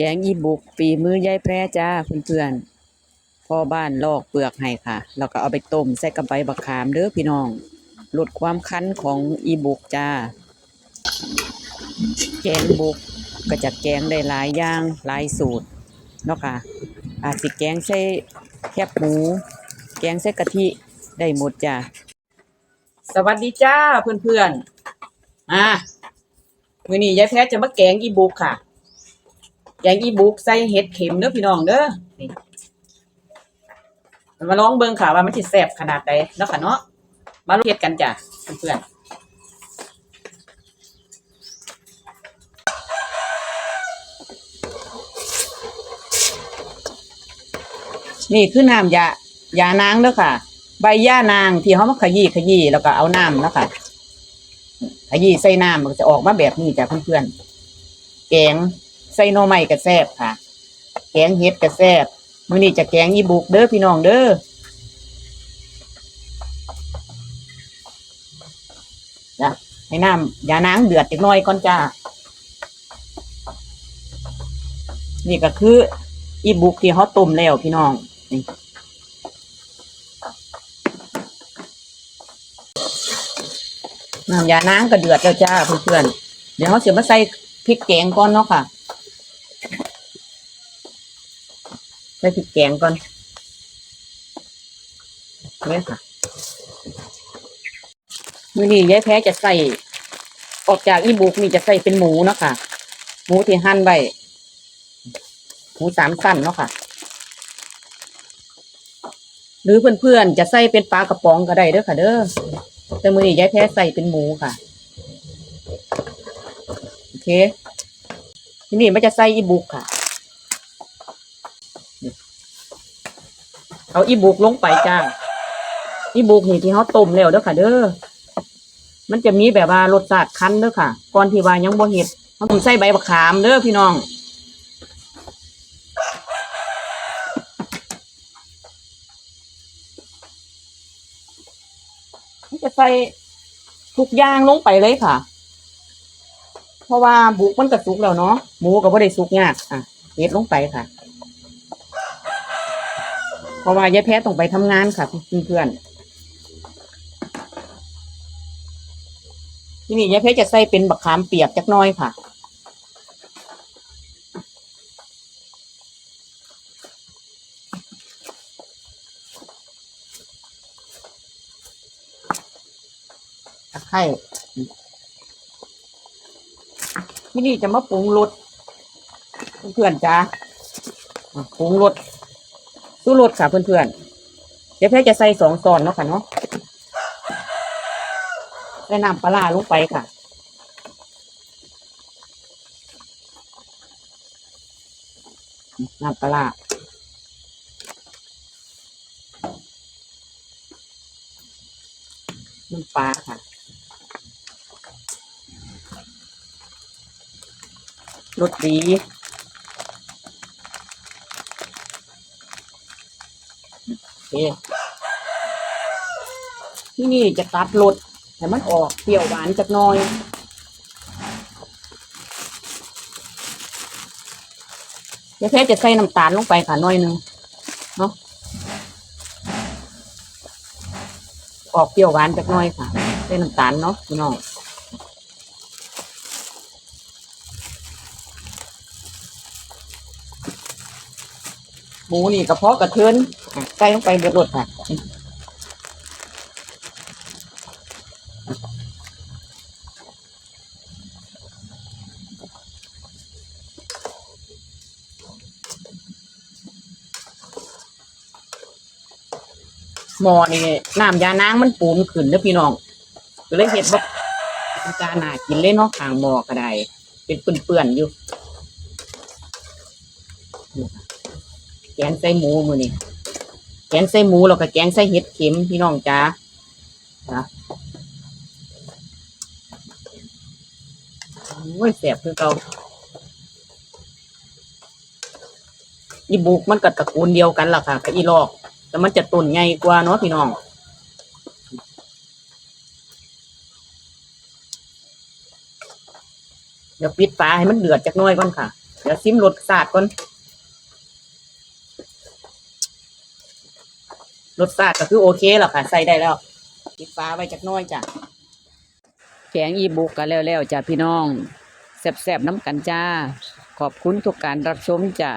แกงอีบุกฝีมือยายแพรจ้าเพื่อนๆพ่อบ้านลอกเปลือกให้ค่ะ แล้วก็เอาไปต้มใส่กับใบบักขามเด้อพี่น้องลดความคันของอีบุกจ้า แกงบุกก็จะแกงได้หลายอย่างหลายสูตรเนาะค่ะ อาจสิแกงใส่แคบหมู แกงใส่กะทิได้หมดจ้าสวัสดีจ้าเพื่อนๆอ่ามื้อนี้ยายแพรจะมาแกงอีบุกค่ะ แกงอีบุกใส่เห็ดเข็มเด้อพี่น้องเด้อนี่มาลองเบิ่งค่ะว่ามันสิแซ่บขนาดใดเนาะค่ะเนาะมาลองเฮ็ดกันจ้ะเพื่อนนี่คือน้ำยายานางเด้อค่ะ ใบย่านางที่เขามาขยี้ขยี้แล้วก็เอาน้ำแล้วค่ะขยี้ใส่น้ำมันจะออกมาแบบนี้จ้ะเพื่อนๆแกง ใส่หน่อไม้ก็แซ่บค่ะ แกงเห็ดก็แซ่บมื้อนี้จะแกงอีบุกเด้อพี่น้องเด้อจ้ะให้น้ำยานางเดือดจักหน่อยก่อนจ้า นี่ก็คืออีบุกที่เขาต้มแล้วพี่น้อง นี่น้ำยานางก็เดือดแล้วจ้าเพื่อนๆเดี๋ยวเขาเสียมาใส่พริกแกงก่อนเนาะค่ะ ใส่พริกแกงก่อนเนี่ยค่ะมือนี้ยายแพ้จะใส่ออกจากอีบุกนี่จะใส่เป็นหมูเนาะค่ะ หมูที่หั่นไว้หมูสามสั้นเนาะค่ะ หรือเพื่อนๆจะใส่เป็นปลากระป๋องก็ได้เด้อค่ะ เด้อแต่มือนี้ยายแพ้ใส่เป็นหมูค่ะโอเคทีนี้มันจะใส่อีบุกค่ะ เอาอีบุกลงไปจ้าอีบุกนี่ที่เขาต้มแล้วเด้อค่ะ เด้อมันจะมีแบบว่ารสชาติคั้นเด้อค่ะ ก่อนที่ว่ายังบ่เฮ็ดเขาต้องใส่ใบบักขามเด้อพี่น้องมันจะใส่ทุกอย่างลงไปเลยค่ะ เพราะว่าบุกมันก็สุกแล้วเนาะหมูก็บ่ได้สุกยากอะเฮ็ดลงไปค่ะ ราะว่ายายแพ้ต้องไปทำงานค่ะเพื่อนๆที่นี่ยายแพ้จะใส่เป็นบักขามเปียกจักน้อยค่ะตะไคร้ที่นี่จะมาปรุงรสเพื่อนๆจ้าปรุงรส สู้รสค่ะเพื่อนๆ เดี๋ยวแพ่จะใส่สองซอนเนาะค่ะเนาะใส่น้ำปลาร้าลงไปค่ะ น้ำปลาร้าน้ำปลาค่ะรสดี โอ เคที่นี่จะตัดรสให้มันออกเปรี้ยวหวานจักหน่อยเดี๋ยวเพชรจะใส่น้ำตาลลงไปค่ะน่อยหนึงเนาะออกเปรี้ยวหวานจักหน่อยค่ะใส่น้ำตาลเนาะพี่น้องหมูนี่กระเพาะกระเทือน ใส่ลงไปเบิดรสค่ะหมอนี่น้ำยานางมันปูนขึ้นเด้อพี่น้องก็เลยเห็ดว่าเป็นการน่ากินเลยเนาะขางหมอก็ได้เป็นเปื่อนๆอยู่แกงใส่หมูมือนี่ แกงใส่หมูแล้วก็แกงใส่เห็ดเข็มพี่น้องจ้านะโอ้ยแสบคือเก่าอีบุกมันกับตระกูลเดียวกันล่ะค่ะกับอีลอก แต่มันจะตุ่นใหญ่กว่าเนาะพี่น้องเดี๋ยวปิดฝาให้มันเดือดจักน้อยก่อนค่ะ เดี๋ยวซิมรสชาติก่อน รสชาติก็คือโอเคแล้วค่ะ ใส่ได้แล้วปิดฟ้าไว้จักน้อยจ้ะแกงอีบุกกันแล้วๆจ้ะพี่น้องแสบๆน้ำกันจ้า ขอบคุณทุกการรับชมจ้ะ